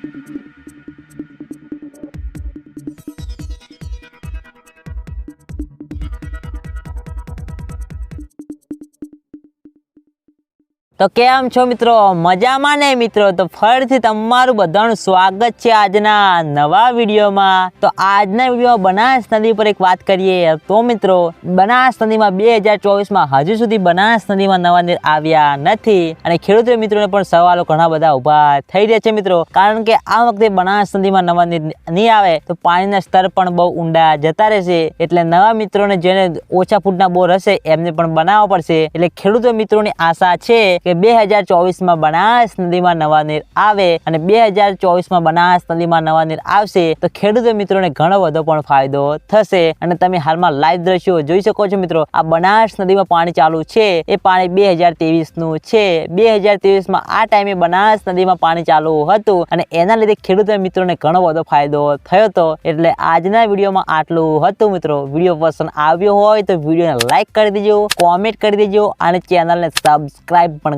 Thank you. તો કેમ છો મિત્રો? મજામાં ને મિત્રો? તો ફરીથી તમારું બધાનું સ્વાગત છે આજના નવા વિડીયોમાં. તો આજના વિડીયોમાં બનાસ નદી પર એક વાત કરીએ. તો મિત્રો, બનાસ નદીમાં બે હજાર ચોવીસમાં હજુ સુધી બનાસ નદીમાં નવા નીર આવ્યા નથી. અને ખેડૂતો મિત્રોને પણ સવાલો ઘણા બધા ઊભા થઈ રહ્યા છે મિત્રો. કારણ કે આ વખતે બનાસ નદીમાં નવા નીર નહીં આવે, તો પાણીના સ્તર પણ બહુ ઊંડા જતા રહેશે. એટલે નવા મિત્રોને જેને ઓછા ફૂટના બોર હશે, એમને પણ બનાવવા પડશે. એટલે ખેડૂતો મિત્રોની આશા છે કે બે હજાર ચોવીસમાં બનાસ નદીમાં નવા નીર આવે અને બે હજાર ચોવીસમાં બનાસ નદીમાં નવા નીર આવશે, તો ખેડૂતો મિત્રોને ઘણો બધો પણ ફાયદો થશે. અને તમે હાલમાં લાઈવ દ્રશ્યો જોઈ શકો છો મિત્રો, આ બનાસ નદીમાં પાણી ચાલુ છે, એ પાણી બે હજાર તેવીસનું છે. બે હજાર તેવીસમાં આ ટાઈમે બનાસ નદીમાં પાણી ચાલુ હતું અને એના લીધે ખેડૂત મિત્રોને ઘણો બધો ફાયદો થયો હતો. એટલે આજના વિડીયોમાં આટલું હતું મિત્રો. વીડિયો પસંદ આવ્યો હોય તો વિડીયોને લાઈક કરી દેજો કોમેન્ટ કરી દેજો અને ચેનલને સબસ્ક્રાઈબ પણ